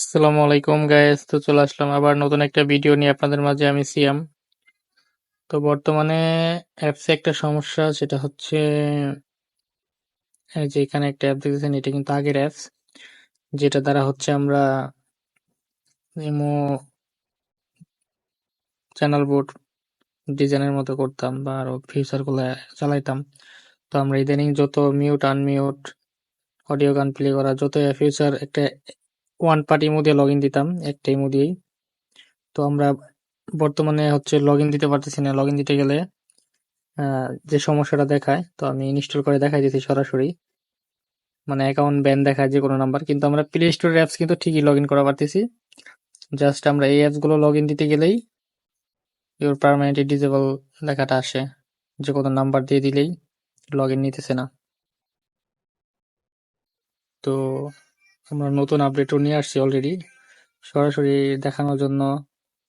আসসালামু আলাইকুম গাইস তো চলে আসলাম আবার নতুন একটা ভিডিও নিয়ে আপনাদের মাঝে, আমি সিয়াম। তো বর্তমানে অ্যাপসে একটা সমস্যা, সেটা হচ্ছে যে এখানে একটা অ্যাপ দেখতেছেন, এটা কিন্তু আগের অ্যাপস যেটা দ্বারা হচ্ছে আমরা ইমো চ্যানেল বোর্ড ডিজাইনের মতো করতাম বা আরও ফিচারগুলো চালাইতাম। তো আমরা ইদানিং যত মিউট আনমিউট অডিও গান প্লে করা, যত ফিউচার একটা ওয়ান পার্টি ইমো দিয়ে লগ ইন দিতাম, একটা ইমো দিয়েই। তো আমরা বর্তমানে হচ্ছে লগ ইন দিতে পারতেছি না। লগ ইন দিতে গেলে যে সমস্যাটা দেখায়, তো আমি ইনস্টল করে দেখাই দিচ্ছি সরাসরি। মানে অ্যাকাউন্ট ব্যান দেখায় যে কোনো নাম্বার কিন্তু আমরা প্লে স্টোর অ্যাপস কিন্তু ঠিকই লগ ইন করা পারতেছি। জাস্ট আমরা এই অ্যাপসগুলো লগ ইন দিতে গেলেই ইউর পারমানেন্টলি ডিজেবল লেখাটা আসে। যে কোনো নাম্বার দিয়ে দিলেই লগ ইন নিতেছে না। তো আমরা নতুন আপডেটও নিয়ে আসছি অলরেডি সরাসরি দেখানোর জন্য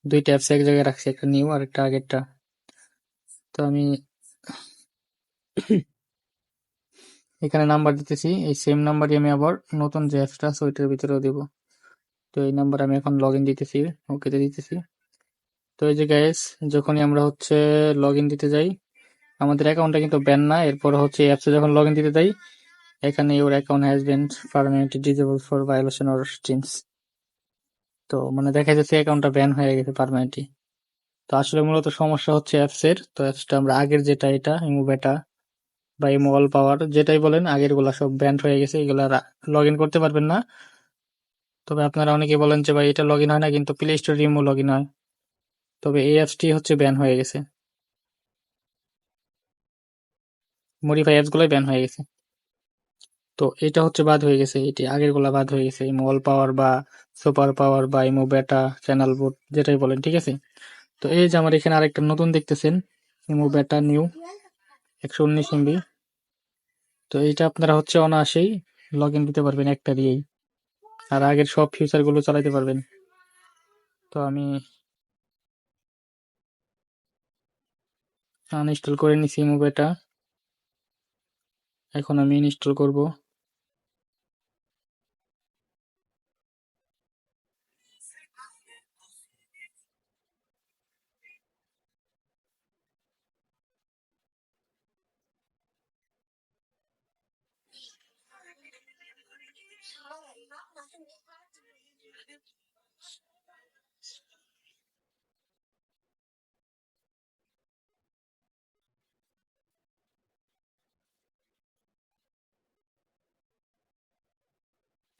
দুইটা অ্যাপস এক জায়গায় রাখছি, একটা নিউ আর একটা আগেরটা। তো আমি এখানে নাম্বার দিতেছি, এই সেম নাম্বারই আমি আবার নতুন যে অ্যাপসটা আছে ওইটার ভিতরেও দিব। তো এই নাম্বার আমি এখন লগ ইন দিতেছি ওকেতে দিতেছি। তো এই যে গ্যাস যখনই আমরা হচ্ছে লগ ইন দিতে যাই, আমাদের অ্যাকাউন্টটা কিন্তু ব্যান না, এরপর হচ্ছে অ্যাপসে যখন লগ ইন দিতে যাই এখানে your account has been permanently disable for violation or streams তো মানে দেখা যাচ্ছে অ্যাকাউন্টটা ব্যান হয়ে গেছে পারমানেন্টলি তো আসলে মূলত সমস্যা হচ্ছে অ্যাপসের তো অ্যাপসটা আমরা আগের যেটা এটা ইমো বেটা বা ইমো অল পাওয়ার যেটাই বলেন আগেরগুলা সব ব্যান্ড হয়ে গেছে, এগুলা লগ ইন করতে পারবেন না। তবে আপনারা অনেকে বলেন যে ভাই এটা লগ ইন হয় না, কিন্তু Play Store Imo log in হয়। তবে এই অ্যাপসটি হচ্ছে ব্যান হয়ে গেছে। মডিফাই অ্যাপস গুলাই ব্যান হয়ে গেছে। তো এটা হচ্ছে বাদ হয়ে গেছে। এটি আগেরগুলা বাদ হয়ে গেছে। ইমো অল পাওয়ার বা সুপার পাওয়ার বা ইমো বেটা চ্যানেল বোর্ড যেটাই বলেন, ঠিক আছে? তো এই যে আমার এখানে আরেকটা নতুন দেখতেছেন ইমো বেটা নিউ একশো উনিশ এমবি তো এইটা আপনারা হচ্ছে অনায়াসেই লগ ইন দিতে পারবেন একটা দিয়েই। আর আগের সব ফিচারগুলো চালাতে পারবেন। তো আমি আনইনস্টল করে নিছি মুভিটা এখন আমি ইনস্টল করব।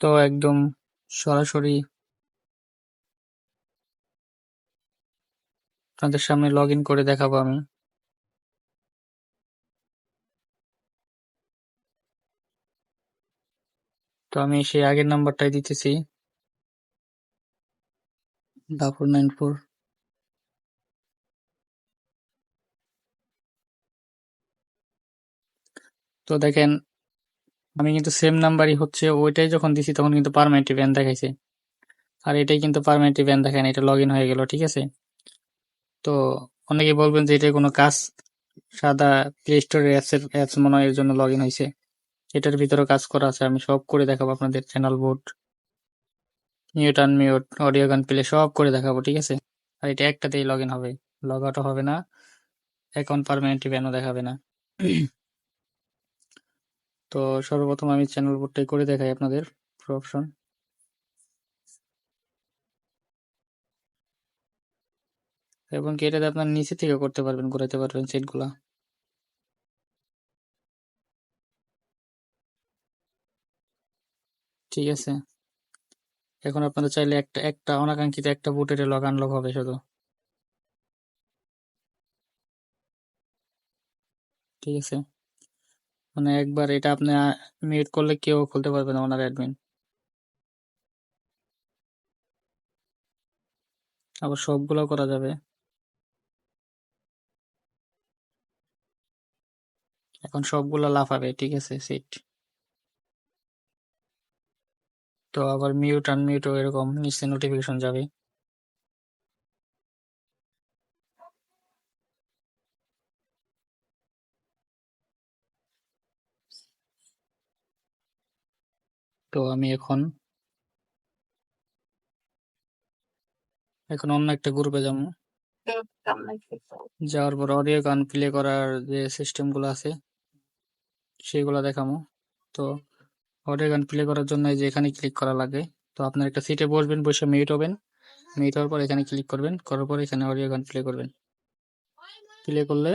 তো একদম সরাসরি আপনাদের সামনে লগ ইন করে দেখাবো আমি। তো আমি সেই আগের নাম্বারটাই দিতেছি। ডাবল নাইন ফোর তো দেখেন আমি কিন্তু সেম নাম্বারই হচ্ছে, ওইটাই যখন দিছি তখন কিন্তু পারমানেন্ট ব্যান দেখাইছে। আর এটাই কিন্তু পারমানেন্ট ব্যান দেখায় না, এটা লগ ইন হয়ে গেল, ঠিক আছে? তো অনেকে বলবেন যে এটা কোনো কাজ, সাদা প্লে স্টোর অ্যাপস অ্যাপস মনে হয় এর জন্য লগ ইন হয়েছে এটার ভিতরে কাজ করা আছে, আমি সব করে দেখাবো আপনাদের channel board mute unmute audio গান প্লে সব করে দেখাবো, ঠিক আছে? আর এটা একটাতেই লগ ইন হবে লগ আউটও হবে না অ্যাকাউন্ট পারমানেন্টলি ব্যানও দেখাবে না। তো সর্বপ্রথম আমি চ্যানেল বোর্ডটাই করে দেখাই আপনাদের অপশন এবং কি এটাতে আপনার নিচে থেকে করতে পারবেন ঘুরাইতে পারবেন সেটগুলা ঠিক আছে। এখন আপনারা চাইলে একটা একটা অনাকাঙ্ক্ষিত একটা বুটের লগ আনলক হবে শুধু। ঠিক আছে। মানে একবার এটা আপনি মিউট করলে কেউ খুলতে পারবে না ওনার অ্যাডমিন আবার সবগুলো করা যাবে। এখন সবগুলো লাফাবে, ঠিক আছে সিট তো আবার মিউট আনমিউটও এরকম নিচে নোটিফিকেশন যাবে। তো আমি এখন এখন অন্য একটা গ্রুপে যাব। যাওয়ার পর অডিও গান প্লে করার যে সিস্টেমগুলো আছে, সেগুলো দেখামো তো অডিও গান প্লে করার জন্য যে এখানে ক্লিক করা লাগে। তো আপনার একটা সিটে বসবেন, বসে মিউট হবেন। মিউট হওয়ার পর এখানে ক্লিক করবেন। করার পর এখানে অডিও গান প্লে করবেন। প্লে করলে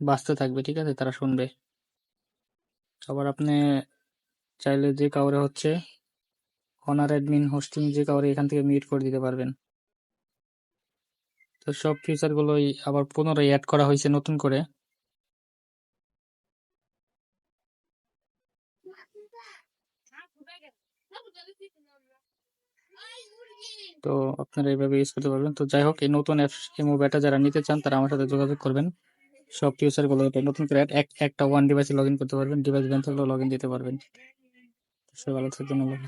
বাজতে থাকবে, ঠিক আছে? তারা শুনবে। আবার আপনি চাইলে যে কাউরে হচ্ছে অনার অ্যাডমিন হোস্টিং যে কাউরে এখান থেকে মিউট করে দিতে পারবেন। তো সব ফিচার গুলোই আবার পুনরায় অ্যাড করা হয়েছে নতুন করে। তো আপনারা এইভাবে ইউজ করতে পারবেন। তো যাই হোক, এই নতুন অ্যাপস ইমো বেটা যারা নিতে চান, তারা আমার সাথে যোগাযোগ করবেন। সব ফিচারগুলো নতুন করে এক একটা ওয়ান ডিভাইসে লগ ইন করতে পারবেন। ডিভাইস ব্যান লগ ইন দিতে পারবেন। সবাই ভালো থাকবেন আল্লাহ।